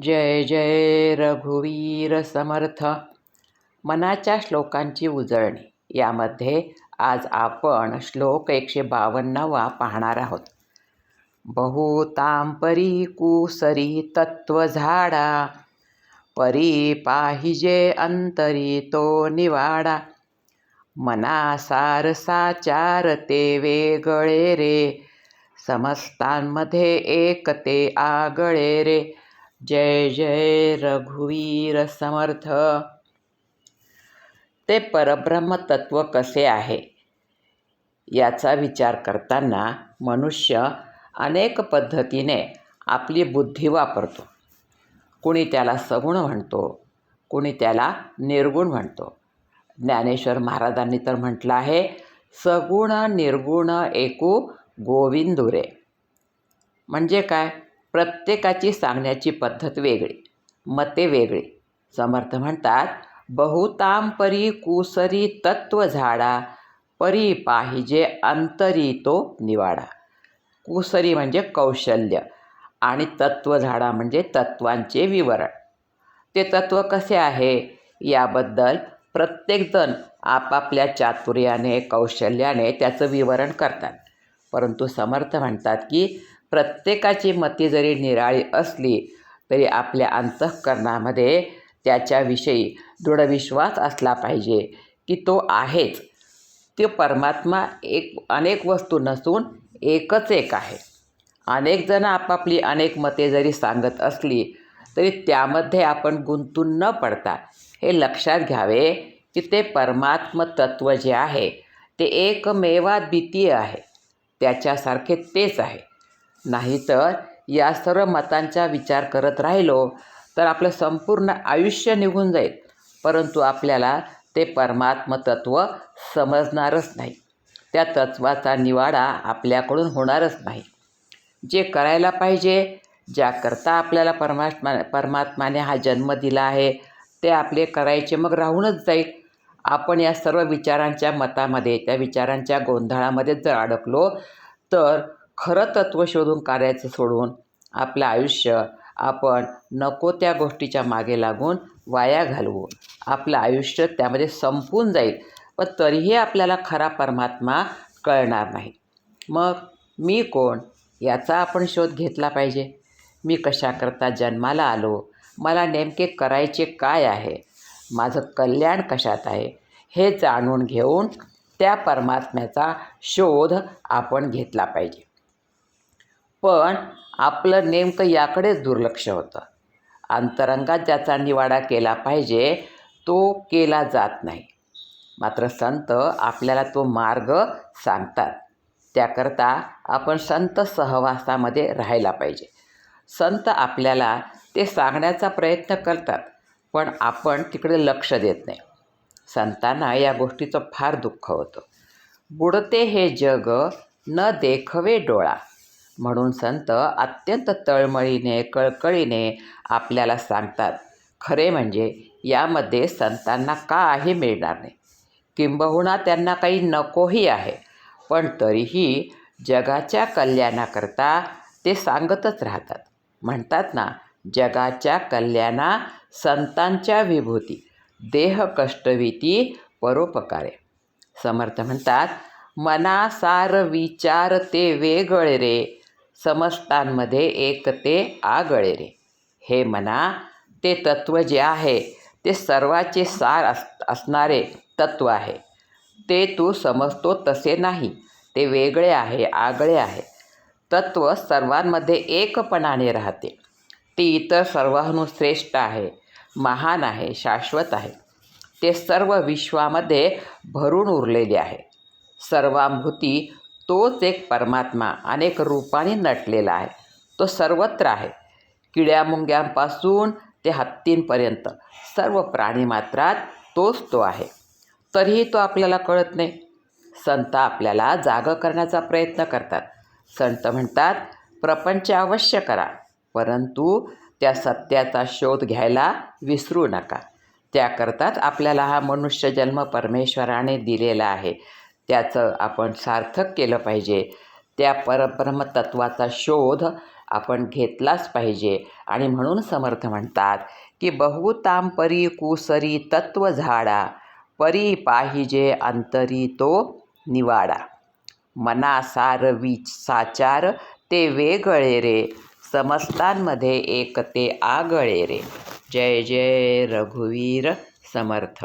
जय जय रघुवीर समर्थ. मनाच्या श्लोकांची उजळणी. यामध्ये आज आपण श्लोक एकशे बावन्नवा पाहणार आहोत. बहुतांपरी कुसरी तत्व झाडा परी पाहिजे अंतरी तो निवाडा. मना सारसाचार ते वेगळे रे समस्तांमध्ये एक ते आगळे रे. जय जय रघुवीर समर्थ. ते परब्रह्म तत्व कसे आहे? याचा विचार करताना मनुष्य अनेक पद्धतीने आपली बुद्धी वापरतो. कुणी त्याला सगुण म्हणतो कुणी त्याला निर्गुण म्हणतो. ज्ञानेश्वर महाराजांनी तर म्हटलं आहे सगुण निर्गुण एकू गोविंदुरे. म्हणजे काय? प्रत्येकाची सांगण्याची पद्धत वेगळी मते वेगळी. समर्थ म्हणतात बहुताम परी कुसरी तत्व झाडा परी पाहिजे अंतरी तो निवाडा. कुसरी म्हणजे कौशल्य आणि तत्व झाडा म्हणजे तत्वांचे विवरण. ते तत्व कसे आहे? याबद्दल प्रत्येकजण आपापल्या चातुर्याने कौशल्याने त्याचं विवरण करतात. परंतु समर्थ म्हणतात की प्रत्येकाची मती जरी निराळी असली तरी आपल्या अंतःकरणामध्ये त्याच्याविषयी दृढविश्वास असला पाहिजे की तो आहेच. तो परमात्मा एक अनेक वस्तू नसून एकच एक आहे. अनेक जण आपापली अनेक मते जरी सांगत असली तरी त्यामध्ये आपण गुंतून न पडता हे लक्षात घ्यावे की ते परमात्म तत्व जे आहे ते एकमेवाद्वितीय आहे. त्याच्यासारखे तेच आहे. नाहीतर या सर्व मतांचा विचार करत राहिलो तर आपलं संपूर्ण आयुष्य निघून जाईल. परंतु आपल्याला ते परमात्म तत्व समजणारच नाही. त्या तत्वाचा निवाडा आपल्याकडून होणारच नाही. जे करायला पाहिजे ज्याकरता आपल्याला परमात्मा परमात्माने हा जन्म दिला आहे ते आपले करायचे मग राहूनच जाईल. आपण या सर्व विचारांच्या मतामध्ये त्या विचारांच्या गोंधळामध्ये जर अडकलो तर खरं तत्त्व शोधून काढायचं सोडून आपलं आयुष्य आपण नको त्या गोष्टीच्या मागे लागून वाया घालवू. आपलं आयुष्य त्यामध्ये संपून जाईल. पण तरीही आपल्याला खरा परमात्मा कळणार नाही. मग मी कोण? याचा आपण शोध घेतला पाहिजे. मी कशाकरता जन्माला आलो? मला नेमके करायचे काय आहे? माझं कल्याण कशात आहे? हे जाणून घेऊन त्या परमात्म्याचा शोध आपण घेतला पाहिजे. पण आपलं नेमकं याकडेच दुर्लक्ष होतं. अंतरंगात ज्याचा निवाडा केला पाहिजे तो केला जात नाही. मात्र संत आपल्याला तो मार्ग सांगतात. त्याकरता आपण संत सहवासामध्ये राहायला पाहिजे. संत आपल्याला ते सांगण्याचा प्रयत्न करतात पण आपण तिकडे लक्ष देत नाही. संतांना या गोष्टीचं फार दुःख होतं. बुडते हे जग न देखवे डोळा. म्हणून संत अत्यंत तळमळीने कळकळीने आपल्याला सांगतात. खरे म्हणजे यामध्ये संतांना काही मिळणार नाही. किंबहुना त्यांना काही नकोही आहे. पण तरीही जगाच्या कल्याणाकरता ते सांगतच राहतात. म्हणतात ना जगाच्या कल्याणा संतांच्या विभूती. देह कष्टविती परोपकारे. समर्थ म्हणतात मनासार विचार ते वेगळे रे. समस्तांमध्ये एक ते आगळे रे हे म्हणा ते तत्व जे आहे ते सर्वाचे सार अस असणारे तत्व आहे. ते तू समजतो तसे नाही ते वेगळे आहे आगळे आहे. तत्व सर्वांमध्ये एकपणाने राहते. ती इतर सर्वांहून श्रेष्ठ आहे महान आहे शाश्वत आहे. ते सर्व विश्वामध्ये भरून उरलेले आहे. सर्वांभूती तोच एक परमात्मा अनेक रूपाने नटलेला आहे. तो सर्वत्र आहे. किड्यामुंग्यांपासून ते हत्तींपर्यंत सर्व प्राणीमात्रात तोच तो आहे. तरीही तो आपल्याला कळत नाही. संत आपल्याला जागं करण्याचा प्रयत्न करतात. संत म्हणतात प्रपंच अवश्य करा परंतु त्या सत्याचा शोध घ्यायला विसरू नका. त्याकरताच आपल्याला हा मनुष्य जन्म परमेश्वराने दिलेला आहे. त्याचं आपण सार्थक केलं पाहिजे. त्या परब्रह्मतत्वाचा शोध आपण घेतलाच पाहिजे. आणि म्हणून समर्थ म्हणतात की बहुताम परी कुसरी तत्व झाडा परी पाहिजे अंतरी तो निवाडा. मनासार साचार ते वेगळे रे समस्तांमध्ये एक ते आगळे रे. जय जय रघुवीर समर्थ.